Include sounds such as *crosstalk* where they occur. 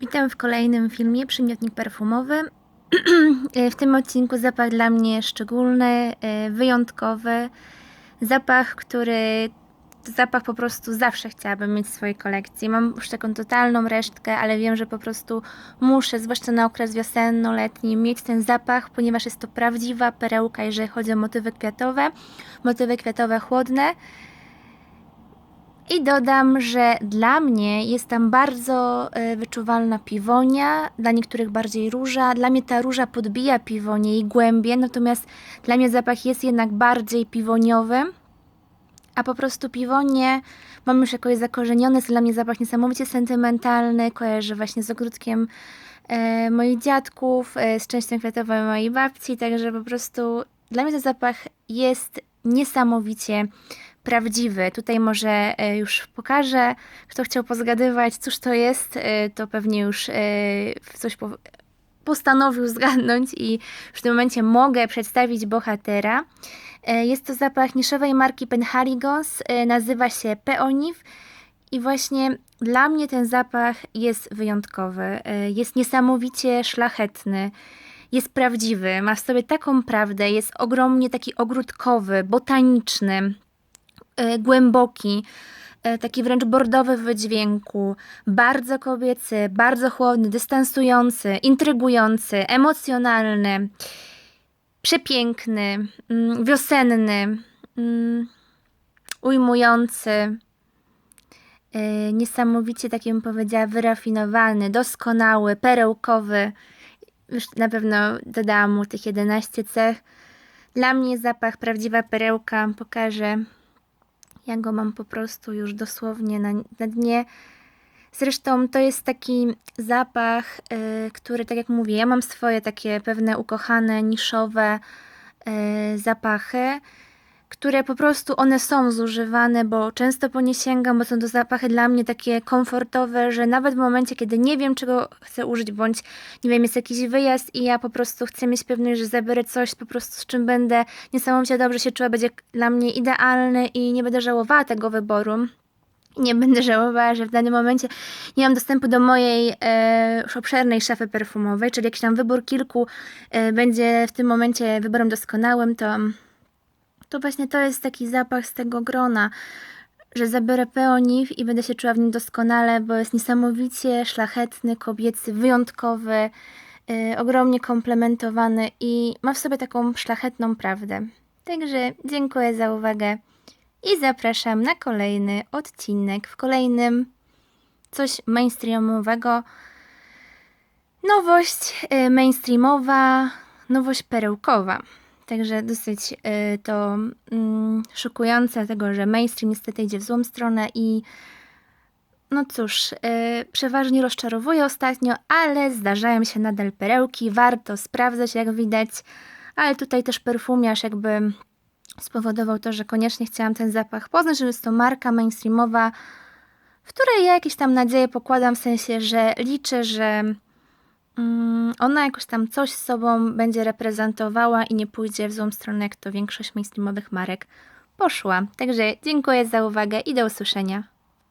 Witam w kolejnym filmie Przymiotnik perfumowy. *clears throat* w tym odcinku zapach dla mnie szczególny, e, wyjątkowy. Zapach, który zapach po prostu zawsze chciałabym mieć w swojej kolekcji. Mam już taką totalną resztkę, ale wiem, że po prostu muszę, zwłaszcza na okres wiosenno-letni, mieć ten zapach, ponieważ jest to prawdziwa perełka, jeżeli chodzi o motywy kwiatowe. Motywy kwiatowe chłodne. I dodam, że dla mnie jest tam bardzo e, wyczuwalna piwonia, dla niektórych bardziej róża. Dla mnie ta róża podbija piwonię i głębie, natomiast dla mnie zapach jest jednak bardziej piwoniowy. A po prostu piwonie mam już jakoś zakorzenione, jest dla mnie zapach niesamowicie sentymentalny, kojarzę właśnie z ogródkiem e, moich dziadków, e, z częścią kwiatową mojej babci, także po prostu dla mnie ten zapach jest niesamowicie prawdziwy. Tutaj może e, już pokażę, kto chciał pozgadywać, cóż to jest, e, to pewnie już e, coś po, postanowił zgadnąć i w tym momencie mogę przedstawić bohatera. Jest to zapach niszowej marki Penhaligons, e, nazywa się Peoniv i właśnie dla mnie ten zapach jest wyjątkowy, jest niesamowicie szlachetny, jest prawdziwy, ma w sobie taką prawdę, jest ogromnie taki ogródkowy, botaniczny, głęboki, e, taki wręcz bordowy w wydźwięku, bardzo kobiecy, bardzo chłodny, dystansujący, intrygujący, emocjonalny, przepiękny, mm, wiosenny, mm, ujmujący, e, niesamowicie, tak bym powiedziała, wyrafinowany, doskonały, perełkowy. Już na pewno dodałam mu tych 11 cech. Dla mnie zapach prawdziwa perełka. Pokażę. Ja go mam po prostu już dosłownie na, na dnie. Zresztą to jest taki zapach, y, który, tak jak mówię, ja mam swoje takie pewne ukochane, niszowe y, zapachy, które po prostu one są zużywane, bo często po nie sięgam, bo są to zapachy dla mnie takie komfortowe, że nawet w momencie, kiedy nie wiem, czego chcę użyć, bądź nie wiem, jest jakiś wyjazd i ja po prostu chcę mieć pewność, że zabiorę coś po prostu z czym będę niesamowicie dobrze się czuła, będzie dla mnie idealny i nie będę żałowała tego wyboru. Nie będę żałowała, że w danym momencie nie mam dostępu do mojej e, obszernej szafy perfumowej, czyli jakiś tam wybór kilku e, będzie w tym momencie wyborem doskonałym, to, to właśnie to jest taki zapach z tego grona, że zabiorę peoniw i będę się czuła w nim doskonale, bo jest niesamowicie szlachetny, kobiecy, wyjątkowy, e, ogromnie komplementowany i ma w sobie taką szlachetną prawdę. Także dziękuję za uwagę i zapraszam na kolejny odcinek. W kolejnym coś mainstreamowego. Nowość y, mainstreamowa, nowość perełkowa. Także dosyć y, to mm, szokujące, tego, że mainstream niestety idzie w złą stronę i no cóż, y, przeważnie rozczarowuje ostatnio, ale zdarzają się nadal perełki, warto sprawdzać jak widać, ale tutaj też perfumiarz jakby spowodował to, że koniecznie chciałam ten zapach poznać, że jest to marka mainstreamowa, w której ja jakieś tam nadzieje pokładam, w sensie, że liczę, że ona jakoś tam coś z sobą będzie reprezentowała i nie pójdzie w złą stronę, jak to większość mainstreamowych marek poszła. Także dziękuję za uwagę i do usłyszenia.